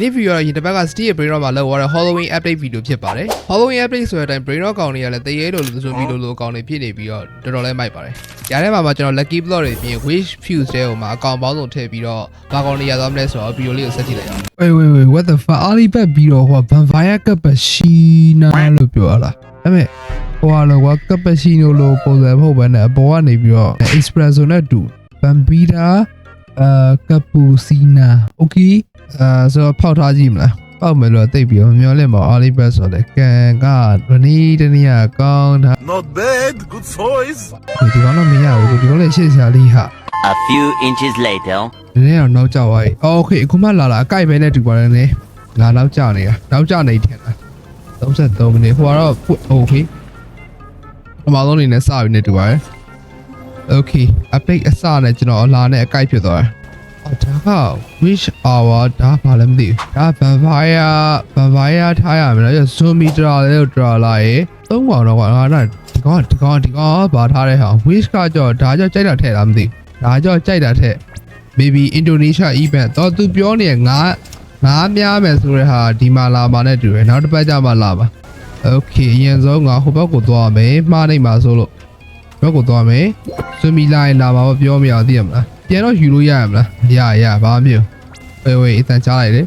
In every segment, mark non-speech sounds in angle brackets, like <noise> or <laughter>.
ဒီနေ့ video ကတော့ရင်တစ်ပတ်က Steam ရဲ့ Brain Rot မှာလောက်ရတဲ့ Halloween update video ဖြစ်ပါတယ် Halloween update ဆိုတဲ့အတိုင်း Brain Rot ကောင်တွေကလည်းတရေလိုလိုဆိုပြီးလိုလိုကောင်တွေဖြစ်နေပြီးတော့တော်တော်လေးမိုက်ပါတယ်။ຢာထဲမှာမှကျွန်တော် lucky block တွေပြင် wish fuse တဲ့ဟိုမှာအကောင်ပေါင်းစုံထည့်ပြီးတော့ဘာကောင်တွေရသွားမလဲဆိုတော့ video လေးကိုဆက်ကြည့်လိုက်အောင် wait wait wait what the fuck အာလီဘက်ပြီးတော့ဟို vampire cappuccino လို့ပြောရလားဒါပေမဲ့ဟိုဟာလောက cappuccino လို့ပုံစံမဟုတ်ဘဲနဲ့အပေါ်ကနေပြီးတော့ espresso နဲ့တူ vampira အာ cappuccino okay အဲဆိုတော့ဖောက်ထားကြည့်မလားပောက်မယ်လို့တိတ်ပြီးတော့မျောလင့်ပါအာလီဘတ်ဆိုတဲ့ကန်ကဒနီတနီယာကောင်းတာ Not bad good choice ဒီကောင်တော့မရဘူးဒီကောင်လည်းရှေ့ဆရာလေးဟာ A few inches later နည်းတော့နောက်ကျသွားပြီ။ Okay အခုမှလာလာအကိုက်ပဲနဲ့တူပါတယ်လေ။လာနောက်ကျနေတာ။နောက်ကျနေတယ်လား။33မိနစ်။ဟိုကတော့ Okay အမလုံးနေနဲ့စပြီနဲ့တူပါတယ်။ Okay update အစနဲ့ကျွန်တော်လာနဲ့အကိုက်ဖြစ်သွားတယ်။ ဒါက wish hour ဒါဘာလဲမသိဘူးဒါ vampire vampire ထားရမယ်နော် zombie တရာလေးကိုတရာလာရေသုံးကောင်တော့ကွာငါတော့ဒီကောင်ဒီကောင်ဒီကောင်ဘာထားတဲ့ဟာ wish ကကြောဒါကြောကြိုက်တာထည့်တာမသိဘူးဒါကြောကြိုက်တာထည့် maybe Indonesia event တော့သူပြောနေငါငါများမယ်ဆိုတဲ့ဟာဒီမှာလာပါနဲ့တူတယ်နောက်တစ်ပတ်ကျမှလာပါ okay အရင်ဆုံးငါဟိုဘက်ကိုသွားမယ်မှားနေမှာဆိုလို့ဘက်ကိုသွားမယ်ဆွမီလာရင်လာပါမပြောမရသိရမလား ပြန်တော့ယူလို့ရရမလားရရဘာမှမပြောဝေးဝေးအတန်ကြားလိုက်တယ်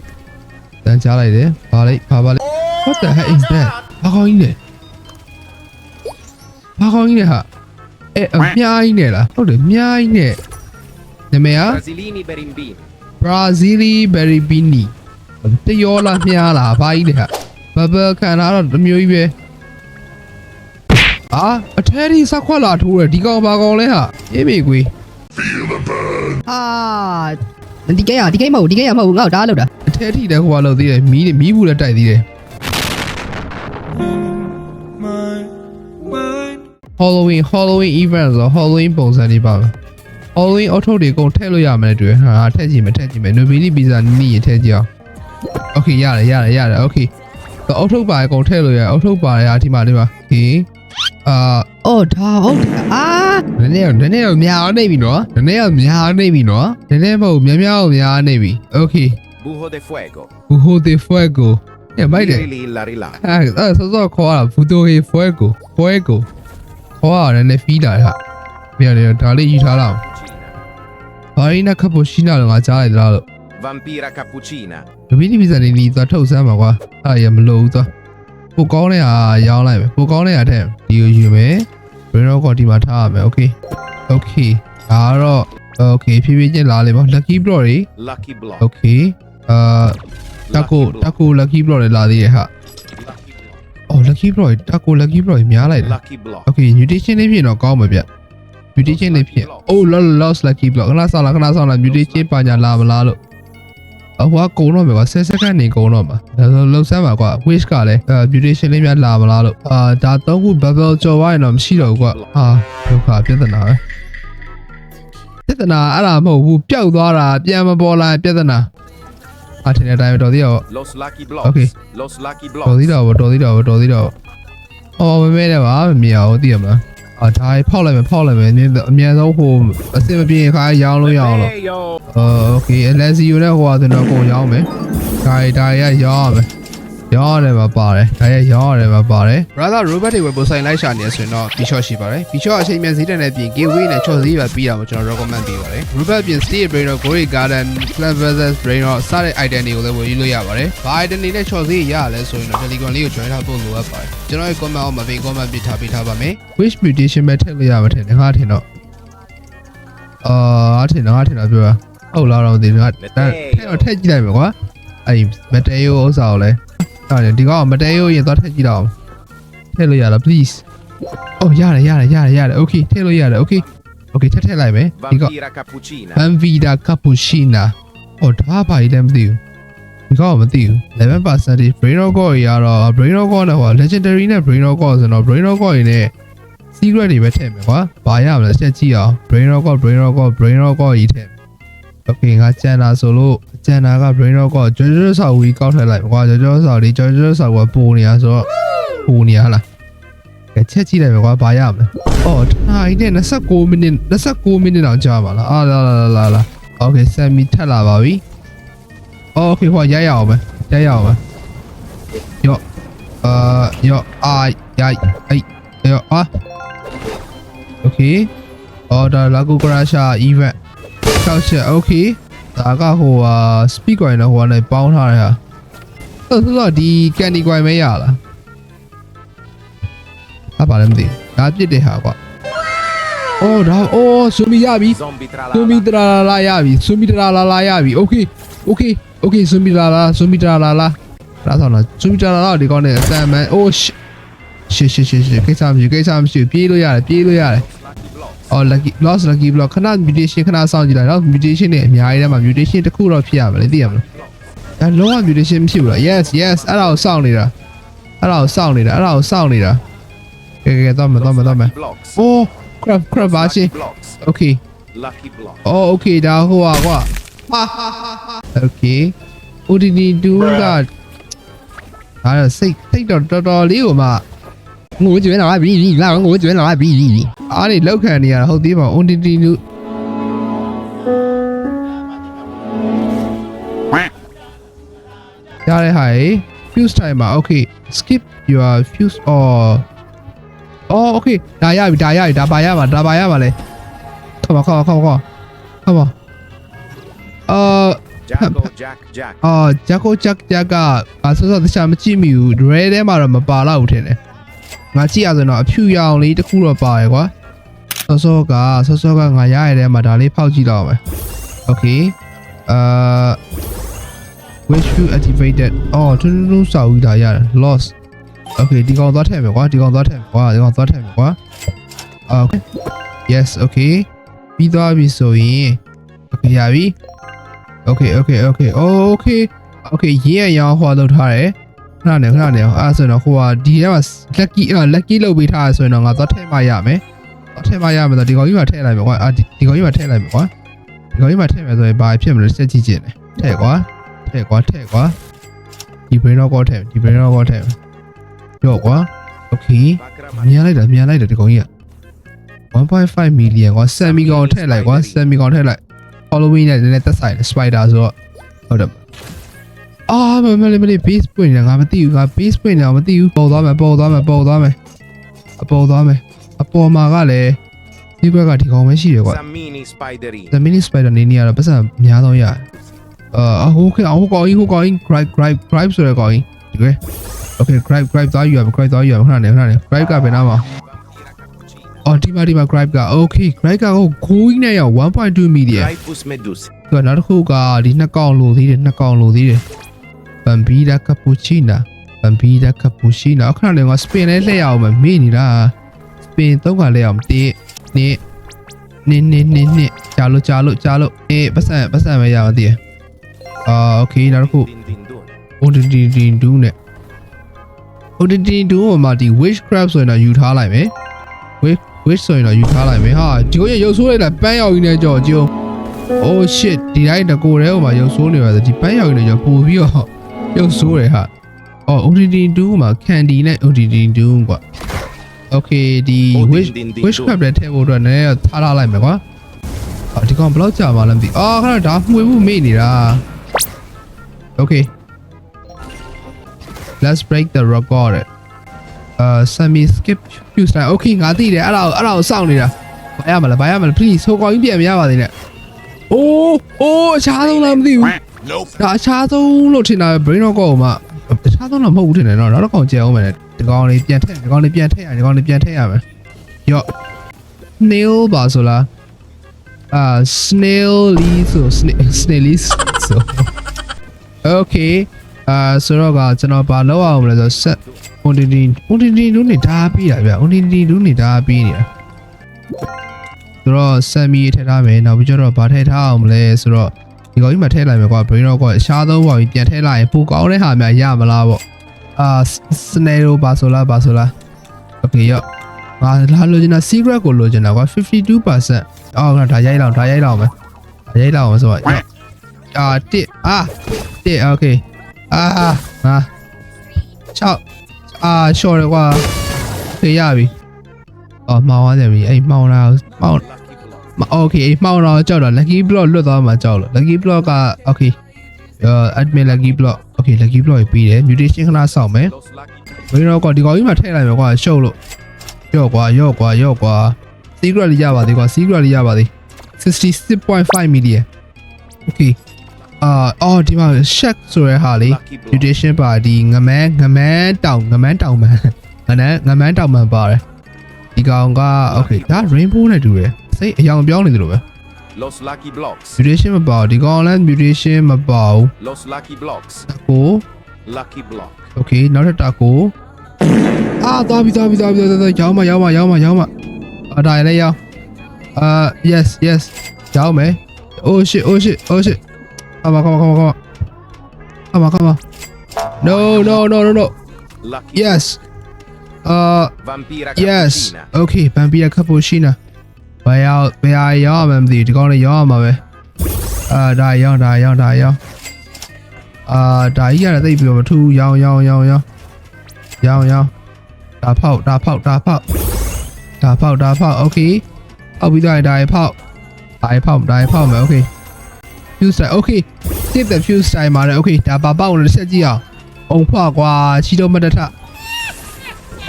တန်ကြားလိုက်တယ်ဘာလိုက်ဘာပါလဲ what the heck is that ဘာကောင်းကြီးလဲဘာကောင်းကြီးလဲဟာအဲအများကြီးနဲ့လားဟုတ်တယ်အများကြီးနဲ့နာမည်ဟာ Brasilini Berimbini. Brazili Beribini တရောလားမြားလားဘာကြီးလဲဟာဘဘခံလာတော့တစ်မျိုးကြီးပဲအာအထဲကြီးစက်ခွက်လာထိုးတယ်ဒီကောင်ဘာကောင်လဲဟာအေးမေကွေး အာဒီကဲရဒီကဲမဟုတ်ဒီကဲရမဟုတ်ငါ့ကိုဒါလောက်တာအထဲထိလည်းဟိုကလောက်သေးတယ်မီးမီးဘူးလည်းတိုက်သေးတယ် Halloween Halloween event ဆို Halloween ပုံစံတွေပါပဲ Halloween အထုတ်တွေအကုန်ထည့်လို့ရမယ်တွေ့ဟာထည့်ကြည့်မယ်ထည့်ကြည့်မယ် Nobili Pizza နီးနီးရထည့်ကြည့်အောင် Okay ရတယ်ရတယ်ရတယ် Okay အထုတ်ပါအကုန်ထည့်လို့ရအထုတ်ပါရဒီမှာဒီမှာဟေးအာ အော်ဒါဟုတ်တယ်အာနည်းနည်းတော့နည်းနည်းတော့များနေပြီနော်နည်းနည်းတော့များနေပြီနော်နည်းနည်းမဟုတ်များများတော့များနေပြီ Okay Bujo de fuego. Bujo de fuego ညမိုက်တယ် Lili la rila. အဲ့အဲ့စောစောခေါ်ရတာဘူတိုဟေ fuego fuego ခေါ်ရတယ်နဲ့ဖီးလာတာပြန်တယ်ဒါလေးယူထားလောက်ဘာရင်းနဲ့ခပ်ဖို့ရှိနာလို့ငါကြားလိုက်သလားလို့ Vampira cappuccina. ဒပီနီဗီဇာနေနီသွားထုတ်စမ်းပါကွာအဲ့ရမလို့ဘူးသွား ပိုကောင်းတဲ့ဟာရောင်းလိုက်မယ်ပိုကောင်းတဲ့ဟာထက်ဒီကိုယူမယ် brain rock ကိုဒီမှာထားရမယ် okay okay ဒါကတော့ okay ဖြည်းဖြည်းချင်းလာလေပေါ့ lucky block တွေ lucky block okay အာတက်ကိုတက်ကို lucky block တွေလာသေးရဲ့ဟာ oh lucky block တက်ကို lucky block တွေများလိုက်တယ် lucky block okay mutation လေးဖြစ်တော့ကောင်းမှာဗျ mutation လေးဖြစ် oh lost lost lucky block ခဏဆောင်လာခဏဆောင်လာ mutation ပါညာလာမလားလို့ အဟွာကုံတော့မယ်ကွာ10 second နေကုံတော့မှာဒါဆိုလှုပ်ဆမ်းပါကွာ wish ကလည်းအဲ mutation လေးများလာမလားလို့အာဒါတော့ခု bubble ကြော်သွားရင်တော့မရှိတော့ဘူးကွာဟာဒုက္ခပြဿနာပဲပြဿနာအဲ့ဒါမဟုတ်ဘူးပျောက်သွားတာပြန်မပေါ်လာပြဿနာအထင်တဲ့အတိုင်းပဲတော်သေးရော Los lucky blocks. Okay. Los lucky တော်သေး blocks. တော့ဗောတော်သေးတော့ဗောတော်သေးတော့အော်မမဲနဲ့ပါမမြင်အောင်သိရမလား အာဒါဖောက်လိုက်မယ်ဖောက်လိုက်မယ်အမြဲအမြဲဆုံးဟိုအစစ်မပြေခါရောင်းလို့ရအောင်လို့ Mateo. အော်โอ ရောင်းမယ်ဒါရီဒါရီကရောင်းရမယ်ရောင်းရတယ်မှာပါတယ်ဒါရီရောင်းရတယ်မှာပါတယ် brother robot တွေဝယ်ပို့ဆိုင်လိုက်ရှာနေရဆိုရင်တော့ B-shot ရှိပါတယ် B-shot အချိန်မြန်ဈေးတန်တဲ့ပြင် giveaway နဲ့ချော်ဈေးပါပြီးတာကိုကျွန်တော် recommend ပေးပါတယ် robot ပြင် Steel Brain တော့ Glory Garden Plant vs Brain တော့စတဲ့ item တွေကိုလည်းဝယ်ယူလို့ရပါတယ်ဘာ item တွေနဲ့ချော်ဈေးရရလဲဆိုရင်တော့ Telegram လေးကို join ထားဖို့လိုအပ်ပါတယ်ကျွန်တော်ရဲ့ comment အောက်မှာ pin comment ပြထားပေးထားပါမယ် wish mutation ပဲထည့်လို့ရမှာထင်တယ်ငါထင်တော့အာထင်တော့ငါထင်တော့ပြောတာဟုတ်လားတော့မသိဘူးငါထည့်တော့ထည့်ကြည့်လိုက်မယ်ကွာအဲ့မတဲယိုဥစ္စာကိုလည်း အဲ့ဒီကောင်မတဲယိုရင်သွားထည့်ကြည့်တော့အောင်ထည့်လို့ရလား please အော်ရတယ်ရတယ်ရတယ်ရတယ် okay ထည့်လို့ရတယ် okay okay ထည့်ထည့်လိုက်မယ်ဒီကောင် Vampira cappuccina. Banvida Cappuccina ဟောဒါဘာကြီးလဲမသိဘူးဒီကောင်ကမသိဘူး11% Brain Rock ကိုရတော့ Brain Rock နဲ့ဟော Legendary နဲ့ Brain Rock ဆိုတော့ Brain Rock ရင်းနဲ့ Secret တွေပဲထည့်မယ်ကွာဘာရမလဲဆက်ကြည့်အောင် Brain Rock Brain Rock Brain Rock ကြီးထည့် OK ငါကြံတာဆိုလို့ကြံတာက brain rock ကကျွတ်ကျွတ်ဆောက်ဝီကောက်ထွက်လိုက်ကွာကျွတ်ကျွတ်ဆောက်လေးကျွတ်ကျွတ်ဆောက်ကပူနေရဆိုတော့ပူနေရလားကချက်ကြည့်လိုက်ပဲကွာဘာရမလဲအော်ဒါအိနဲ့29မိနစ်29မိနစ်တော့ကြာပါလားအာလာလာလာလာ Okay ဆက်မီထက်လာပါပြီ Okay ဟောရရအောင်ပဲရရအောင်ပဲယော့အာယော့အာရိုက်အိယော့အာ Okay အော်ဒါလာကူကရာရှာ event 6ချက် okay ဒါကဟိုဟာ speed coin တော့ဟိုကနေပေါင်းထားတယ်ဟာဆိုတော့ဒီ candy coin ပဲရလားအပါလည်းမသိဒါပြစ်တဲ့ဟာကွာအော်ဒါအော်ဆူမီရပြီဆူမီတရာလာရပြီဆူမီတရာလာလာရပြီ okay okay okay ဆူမီတရာလာဆူမီတရာလာလာဒါဆိုတော့ဆူမီတရာလာဒီကောင်းနဲ့အစမ်းမန် oh shit shit shit shit ကိစ္စမရှိကိစ္စမရှိပြေးလို့ရတယ်ပြေးလို့ရတယ် အော် lucky loss lucky block ခဏ mutation ခဏစောင့်ကြည့်လိုက်နော် mutation နဲ့အများကြီးတည်းမှာ mutation တစ်ခုတော့ဖြစ်ရပါလေသိရမလားဒါလုံးဝ mutation မဖြစ်ဘူးလား yes yes အဲ့ဒါကိုစောင့်နေတာအဲ့ဒါကိုစောင့်နေတာအဲ့ဒါကိုစောင့်နေတာကဲကဲတော့မတော့မတော့မအိုး crap crap ပါချင်း okay lucky block အော် okay ဒါဟိုဟာကွာ okay ODD 2ကအဲ့ဒါစိတ်တိတ်တော့တော်တော်လေးကိုမှ ငိုကြွေးလာပြီလာငိုကြွေးလာပြီအားတွေလောက်ခံနေရတာဟုတ်သေးပါဦး OTT လူရတဲ့ဟာ fuse timer okay skip your fuse or oh okay ဒါရပြီဒါရပြီဒါပါရပါဒါပါရပါလေခေါ်ပါခေါ်ပါခေါ်ပါခေါ်ပါအာဂျက်ကိုဂျက်ဂျက်အာဂျက်ကိုဂျက်ဂျက်ကဘာဆောဆောတခြားမကြည့်မိဘူး red ထဲမှာတော့မပါတော့ဘူးထင်တယ် ငါကြည့်ရဆိုတော့အဖြူရောင်လေးတစ်ခုတော့ပါရယ်ကွာဆောဆောကဆောဆောကငါရရတဲ့မှာဒါလေးဖောက်ကြည့်တော့မယ် okay အာ which you activated အော်ထူးထူးထူးစာဦးဒါရတယ် lost okay ဒီကောင်သွားထည့်မယ်ကွာဒီကောင်သွားထည့်မယ်ကွာဒီကောင်သွားထည့်မယ်ကွာ okay yes okay ပြီးသွားပြီဆိုရင် okay ရပြီ Okay okay okay okay okay ရေးရရောင်းဟိုလောက်ထားတယ် ခဏနေခဏနေအောင်အဲ့ဒါဆိုတော့ဟိုဟာဒီထဲမှာ lucky အဲ့ lucky လောက်ပေးထားရဆိုရင်တော့ငါသွားထည့်မှရမယ်သွားထည့်မှရမယ်ဆိုတော့ဒီကောင်ကြီးမှာထည့်လိုက်မယ်ကွာအာဒီဒီကောင်ကြီးမှာထည့်လိုက်မယ်ကွာဒီကောင်ကြီးမှာထည့်မယ်ဆိုရင်ဘာဖြစ်မလဲစက်ကြည့်ကြည့်နေထည့်ကွာထည့်ကွာထည့်ကွာဒီ brain တော့ကောထည့်ဒီ brain တော့ကောထည့်ရော့ကွာ okay Background မြန်လိုက်တာမြန်လိုက်တာဒီကောင်ကြီးက1.5 million ကွာ7 million ထည့်လိုက်ကွာ7 million ထည့်လိုက် Halloween နဲ့လည်းသက်ဆိုင်တယ် spider ဆိုတော့ဟုတ်တယ် အာမမလေးမလေး base ပွင့်နေတာငါမသိဘူးငါ base ပွင့်နေတာမသိဘူးပေါ်သွားမယ်ပေါ်သွားမယ်ပေါ်သွားမယ်အပေါ်သွားမယ်အပေါ်မှာကလည်းဒီဘက်ကဒီကောင်ပဲရှိတယ်ကွာ Some mini spiderine. the mini spider နေနေရတော့ပတ်စံအများဆုံးရတယ်အာဟိုခေဟိုကောင်ကြီးဟိုကောင်ကြီး gripe gripe gripe ဆိုတဲ့ကောင်ကြီးဒီကွယ် okay gripe gripe သွားယူရမယ် gripe သွားယူရမယ်ခဏနေခဏနေ gripe ကဘယ်နာမှာအော်ဒီမှာဒီမှာ gripe က okay gripe ကဟိုခိုးကြီးနဲ့ရောက်1.2 million Grypus medusa. သူကနောက်တစ်ခုကဒီနှစ်ကောင်လိုသေးတယ်နှစ်ကောင်လိုသေးတယ် ဘမ်ဘီဒါကပူချီနာဘမ်ဘီဒါကပူချီနာအခဏလေးကစပင်လေးလှည့်ရအောင်မမေ့နေတာစပင်တော့ကလှည့်အောင်တေးနေနေနေနေနေကြာလို့ကြာလို့ကြာလို့အေးပတ်စံပတ်စံပဲရအောင်တည်အာโอเคနောက်တစ်ခု Din din dun. ODD 2နဲ့ ODD 2ဟိုမှာဒီ witchcraft ဆိုရင်တော့ယူထားလိုက်မယ် witch witch ဆိုရင်တော့ယူထားလိုက်မယ်ဟာဒီကိုရရုပ်ဆိုးလိုက်တာပန်းရောက်ကြီးနဲ့ကြော်ကြုံ oh shit ဒီတိုင်းတကိုယ်တည်းဟိုမှာရုပ်ဆိုးနေပါဆိုဒီပန်းရောက်ကြီးနဲ့ကြော်ပို့ပြီးတော့ ရုပ်ဆိုးတယ်ဟာအော် ODD 2မှာ Candy နဲ့ ODD 2ကွာ Okay ဒီ wish wish map တွေထည့်ဖို့အတွက်နည်းနည်းထားထားလိုက်မယ်ကွာအော်ဒီကောင်ဘလောက်ကြာမှလည်းမသိအော်ခါတော့ဒါမှွေဖို့မေ့နေတာ Okay Let's break the record အာ semi skip fuse တိုင်း Okay ငါသိတယ်အဲ့ဒါကိုအဲ့ဒါကိုစောင့်နေတာဘာရမလဲဘာရမလဲ please ဟိုကောင်ကြီးပြန်မရပါသေးနဲ့အိုးအိုးရှားဆုံးလားမသိဘူး ဒါအခြားဆုံးလို့ထင်တာ brain rock ကိုမှအခြားဆုံးတော့မဟုတ်ဘူးထင်တယ်နော်နောက်တစ်ကောင်ကြည့်အောင်မယ်ဒီကောင်လေးပြန်ထည့်ဒီကောင်လေးပြန်ထည့်ရဒီကောင်လေးပြန်ထည့်ရမယ်ယော့ snail ပါဆိုလားအာ snail လီဆို snail လီဆို okay အာဆိုတော့ကကျွန်တော်ဘာလုပ်အောင်မလဲဆိုတော့ set ODD ODD တို့နေဒါပြီးတာဗျ ODD တို့နေဒါပြီးနေတာဆိုတော့ semi ထည့်ထားမယ်နောက်ပြီးကျတော့ဘာထည့်ထားအောင်မလဲဆိုတော့ ဒီကောင်ကြီးမှထည့်လိုက်မယ်ကွာ brain rock ကအရှားသုံးပါပြီးပြန်ထည့်လိုက်ရင်ပိုကောင်းတဲ့ဟာများရမလားပေါ့အာ snail ပါဆိုလားပါဆိုလား okay ရောငါလာလိုချင်တာ secret ကိုလိုချင်တာကွာ52%အော်ငါဒါရိုက်လောက်ဒါရိုက်လောက်မယ်ဒါရိုက်လောက်မယ်ဆိုတော့ရောအာတစ်အာတစ် okay အာဟာ6အာ short တယ်ကွာခေရပြီအော်မှောင်သွားတယ်ပြီအဲ့မှောင်လာမှောင် Lucky block. မ โอเคမှောင်တော့ကြောက်တော့ lucky block လွတ်သွားမှကြောက်လို့ lucky block က okay အာ admin lucky block okay lucky block ပြီးတယ် mutation ခဏစောင့်မယ် Los lucky ဘယ်တော့ကွာဒီကောင်ကြီးမှထည့်လိုက်မယ်ကွာရှုပ်လို့ရော့ကွာရော့ကွာရော့ကွာ secret လေးရပါသေးကွာ secret လေးရပါသေး66.5 million okay အာအော်ဒီမှာ shack ဆိုတဲ့ဟာလေး lucky block. mutation ပါဒီငမန်းငမန်းတောင်ငမန်းတောင်မန်းငနန်းငမန်းတောင်မန်းပါတယ်ဒီကောင်က okay ဒါ rainbow နဲ့တူတယ် စိတ်အယောင်ပြောင်းနေတယ်လို့ပဲ Los lucky blocks. mutation မပါဘူးဒီကောင်လည်း mutation မပါဘူး Los lucky blocks. ကို Lucky block. okay နောက်ထပ်တာကိုအာသွားပြီသွားပြီသွားပြီသွားပြီရောင်းမရောင်းမရောင်းမရောင်းမအာဒါလည်းရောင်းအာ <laughs> yes yes ရောင်းမယ် oh shit oh shit oh shit come on come on come on come on come on come on no no no no no Lucky yes uh Vampira yes cappuccina. okay ဗန်ပီယာကပ်ရှိနာ ဘယ်ရောက်ဘယ်ဟာရောက်မှမသိဘူးဒီကောင်လေးရောက်မှာပဲအာဒါရောက်ဒါရောက်ဒါရောက်အာဒါကြီးရတယ်သိပ်ပြီးတော့မထူးရောင်းရောင်းရောင်းရောင်းရောင်းရောင်းဒါဖောက်ဒါဖောက်ဒါဖောက်ဒါဖောက်ဒါဖောက် okay ဖောက်ပြီးတော့ဒါရဖောက်ဒါရဖောက်ဒါရဖောက်မယ် okay fuse style okay tip the fuse style မှာလည်း okay ဒါပါပေါက်လို့ဆက်ကြည့်အောင်အုံဖွာကွာချီတော့မတထ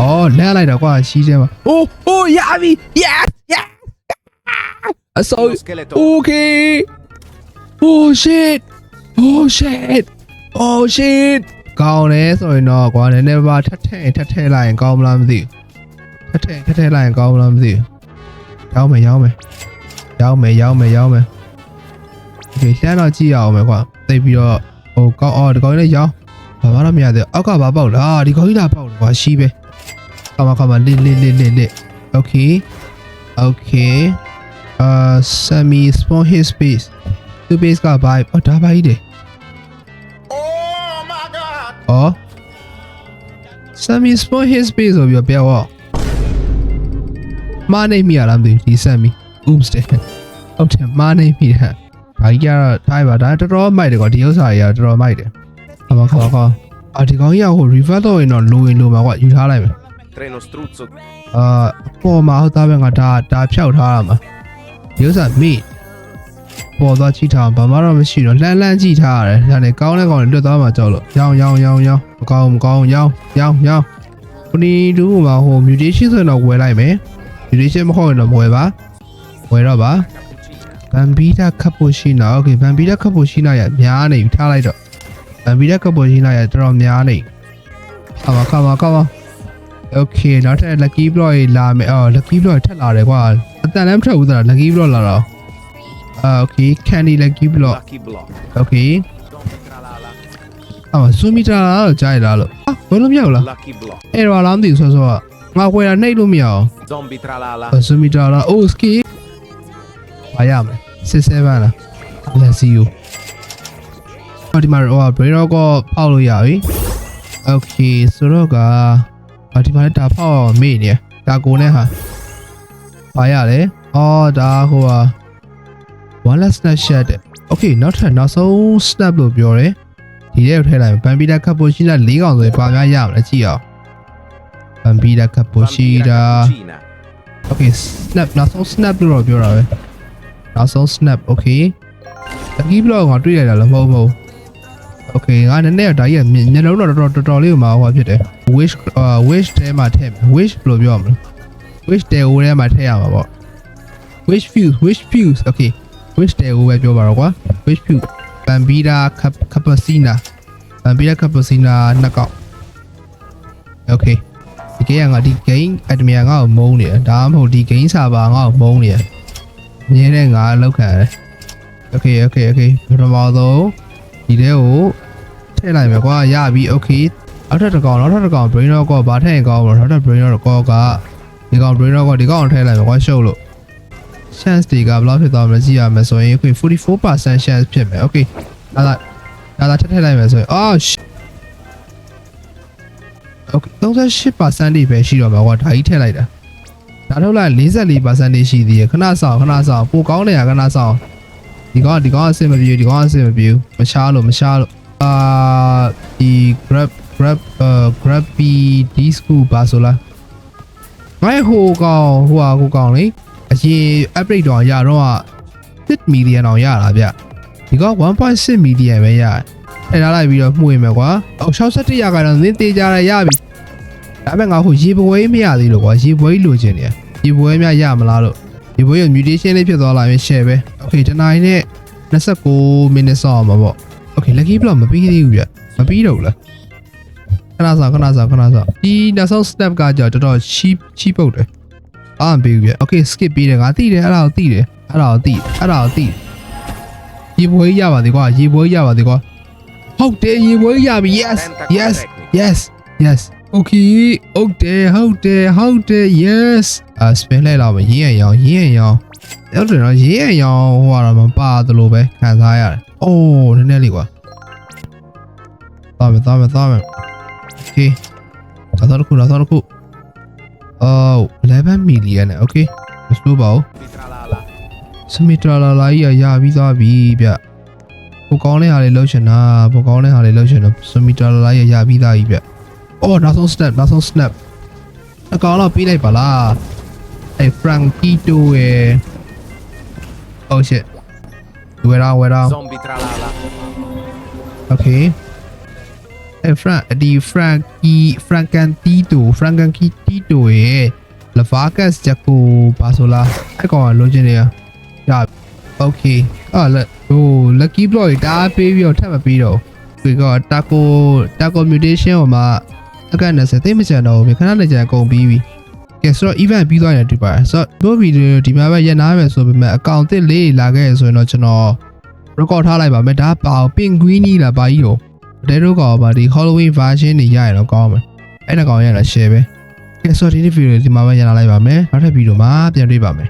အော်လမ်းလိုက်တော့ကွာရှိသေးမှာအိုးအိုးရပြီ yes yes အစော Uno skeleton. okay oh shit oh shit oh shit ကောင်းတယ်ဆိုရင်တော့ကွာနည်းနည်းပါထပ်ထည့်ထပ်ထည့်လိုက်ရင်ကောင်းမလားမသိဘူးထပ်ထည့်ထပ်ထည့်လိုက်ရင်ကောင်းမလားမသိဘူးရောင်းမယ်ရောင်းမယ်ရောင်းမယ်ရောင်းမယ်ရောင်းမယ် okay လှမ်းတော့ကြည့်ရအောင်မယ်ကွာသိပြီးတော့ဟိုကောင်းအော်ဒီကောင်လေးရောင်းဘာမှတော့မရသေးဘူးအောက်ကဘာပေါက်လားဒီကောင်ကြီးလာပေါက်တယ်ကွာရှိပဲ Come on, come on, lit, lit, lit, lit, lit. Okay. Okay. Uh, semi spawn his space. Two base က buy. အော်ဒါပါကြီးတယ် Oh my god. ။အော် semi spawn his space ဆိုပြီးတော့ပြောတော့မာနေမိရလားမသိဘူးဒီ semi. Oops တဲ့။ဟုတ်တယ်မာနေမိတယ်။ဘာကြီးကတော့ထားပါဒါတော်တော်မိုက်တယ်ကွာဒီဥစ္စာကြီးကတော်တော်မိုက်တယ်။ခမခမခအာဒီကောင်ကြီးကဟို reverse တော့ရင်တော့လိုရင်လိုမှာကွာယူထားလိုက်မယ် Treno struzzo. အာပေါ်မှာဟုတ်သားပဲငါဒါဒါဖြောက်ထားရမှာ ဒီဥစ္စာမိပေါ်သွားကြည့်ထားအောင်ဘာမှတော့မရှိတော့လှမ်းလှမ်းကြည့်ထားရတယ်ဒါနဲ့ကောင်းလဲကောင်းလဲလွတ်သွားမှာကြောက်လို့ရောင်းရောင်းရောင်းရောင်းမကောင်းမကောင်းရောင်းရောင်းရောင်းခုနီဒူးမှာဟို mutation ဆိုရင်တော့ဝယ်လိုက်မယ် mutation မဟုတ်ရင်တော့မဝယ်ပါဝယ်တော့ပါ Cappuccina. ဗန်ဘီတာကပ်ပိုရှိနာโอเคဗန်ဘီတာကပ်ပိုရှိနာရများနေပြီထားလိုက်တော့ဗန်ဘီတာကပ်ပိုရှိနာရတော်တော်များနေခါပါခါပါခါပါโอเคနောက်ထပ် lucky block ရေးလာမယ်အော် lucky block ထက်လာတယ်ကွာ အတန်လည်းမထွက်ဘူးသား lucky block လာတော့အာ okay candy lucky block okay အော်ဆူမီတာတော့ကြားရလားလို့ဟာဘယ်လိုမြောက်လား error လားမသိဘူးဆောဆောကငါဝယ်တာနှိပ်လို့မရအောင် zombie tra la la ဆူမီတာလား oh ski ဘာရမလဲ67လား let's see you ော်ဒီမှာဟိုဘရေတော့ကဖောက်လို့ရပြီ။ Okay ဆိုတော့ကဒီမှာလည်းဒါဖောက်မေ့နေဒါကိုနဲ့ဟာ ဘာရလဲအော်ဒါဟိုဟာ one last snapshot တဲ့โอเคနောက်ထပ်နောက်ဆုံး snap လို့ပြောတယ်ဒီထဲကိုထည့်လိုက်ဘန်ပီတာကပ်ပိုရှိတာ၄កောင်ဆိုရင်ပါများရမလဲကြည့်အောင်ဘန်ပီတာကပ်ပိုရှိ Vampira တာ cappuccina. Okay snap နောက်ဆုံး snap လို့တော့ပြောတာပဲနောက်ဆုံး snap okay lucky block ကတွေ့ရတာလည်းမဟုတ်ဘူး okay ငါနည်းနည်းဒါကြီးကမျက်လုံးတော့တော်တော်တော်တော်လေးကိုမှာဟောဖြစ်တယ် wish အာ wish ထဲမှာထည့်မယ် wish ဘယ်လိုပြောရမလဲ wish တဲဟိုထဲမှာထည့်ရမှာပေါ့ wish fuse wish fuse okay wish တဲဟိုပဲပြောပါတော့ကွာ wish fuse bambida cappuccina bambida cappuccina နှစ်កောက် okay ဒီ game ကငါဒီ game admin ငါ့ကိုမုန်းနေတယ်ဒါမှမဟုတ်ဒီ game server ငါ့ကိုမုန်းနေတယ်မြင်တဲ့ငါလောက်ခံရတယ် okay okay okay ပထမဆုံးဒီထဲကိုထည့်လိုက်မယ်ကွာရပြီ okay နောက်ထပ်တစ်ကောင်နောက်ထပ်တစ်ကောင် brain rock ကဘာထည့်ရင်ကောင်းမလို့နောက်ထပ် brain rock က ဒီကောင် brain rock ကဒီကောင်ထည့်လိုက်မယ်ကွာရှုပ်လို့ chance တွေကဘယ်လောက်ဖြစ်သွားမလဲကြည့်ရမယ်ဆိုရင် okay 44% chance ဖြစ်မယ် okay ဒါသာဒါသာထည့်ထည့်လိုက်မယ်ဆိုရင် oh shit okay 38%လေးပဲရှိတော့မှာကွာဒါကြီးထည့်လိုက်တာဒါထုတ်လိုက်44%လေးရှိသေးရခဏဆောင်ခဏဆောင်ပိုကောင်းနေရခဏဆောင်ဒီကောင်ဒီကောင်အဆင်မပြေဒီကောင်အဆင်မပြေမချားလို့မချားလို့အာဒီ grab grab အာ grab b disco ဘာဆိုလား ငါ့ဟိုကောင်ဟိုဟာဟိုကောင်လေအရင် upgrade တော့ရတော့6 million အောင်ရတာဗျဒီကောင်1.6 million ပဲရတယ်အဲ့ဒါလိုက်ပြီးတော့မှုရင်မယ်ကွာအော်61ရာခိုင်နှုန်းသင်သေးကြရရပြီဒါပေမဲ့ငါဟိုရေပွဲမရသေးလို့ကွာရေပွဲလိုချင်နေရေပွဲများရမလားလို့ရေပွဲရ mutation လေးဖြစ်သွားလာရင် share ပဲ okay တနိုင်နဲ့29 minutes ဆောင်းမှာပေါ့ okay lucky block မပြီးသေးဘူးပြမပြီးတော့ဘူးလားခ ဏစားခဏစားခဏစားဒီနောက်ဆုံး step ကကြောတော်တော် cheap cheap ပုတ်တယ်အားမပြီးဘူးပြ okay skip ပြီးတယ်ငါသိတယ်အဲ့ဒါကိုသိတယ်အဲ့ဒါကိုသိအဲ့ဒါကိုသိရေပွဲရပါသေးကွာရေပွဲရပါသေးကွာဟုတ်တယ်ရေပွဲရပြီ yes yes yes yes okay ဟုတ်တယ်ဟုတ်တယ်ဟုတ်တယ် yes အာ spin လိုက်တော့မရင်းရအောင်ရင်းရအောင်အဲ့တော့ရင်းရအောင်ဟိုကတော့မပါသလိုပဲခံစားရတယ်အိုးနည်းနည်းလေးကွာသွားမယ်သွားမယ်သွားမယ် okay ဒါတော့တစ်ခုဒါတော့တစ်ခုအော်11 million နဲ့ okay မစိုးပါဘူး Tra la la. စမီတရာလာလာကြီးရရပြီးသွားပြီဗျပိုကောင်းတဲ့ဟာလေးလှုပ်ရှင်တာပိုကောင်းတဲ့ဟာလေးလှုပ်ရှင်တော့စမီတရာလာလာကြီးရပြီးသားကြီးဗျအော်နောက်ဆုံး snap နောက်ဆုံး snap အကောင်တော့ပြီးလိုက်ပါလားအဲ Frankie တို့ရဲ့ oh shit ဝယ်တော့ဝယ်တော့ Zombie tra la la. okay အဲ Frank ဒီ Frankie Frankantito Frankantito ရဲ့ Lavacas Jaco ပါဆိုလားအဲ့ကောင်ကလိုချင်နေရရ okay အော်လက်ဟို lucky block ကြီးတားပေးပြီးတော့ထပ်မပေးတော့ဘူးဒီက taco taco mutation ဟိုမှာအကန့်20သိမ့်မချန်တော့ဘူးခဏလေးကြာကုန်ပြီးပြီကဲဆိုတော့ event ပြီးသွားတယ်ဒီပါဆိုတော့ဒီဗီဒီယိုဒီမှာပဲရနာမယ်ဆိုပေမဲ့အကောင့်တစ်လေးလာခဲ့ဆိုရင်တော့ကျွန်တော် record ထားလိုက်ပါမယ်ဒါပါပင်ကွီးနီးလာပါကြီးတော့ တဲတို့ကောင်ပါဒီ Halloween version တွေရရင်တော့ကောင်းမယ်အဲ့ဒါကောင်ရရင်တော့ share ပဲကဲဆိုတော့ဒီနေ့ဗီဒီယိုဒီမှာပဲရနာလိုက်ပါမယ်နောက်ထပ်ဗီဒီယိုမှာပြန်တွေ့ပါမယ်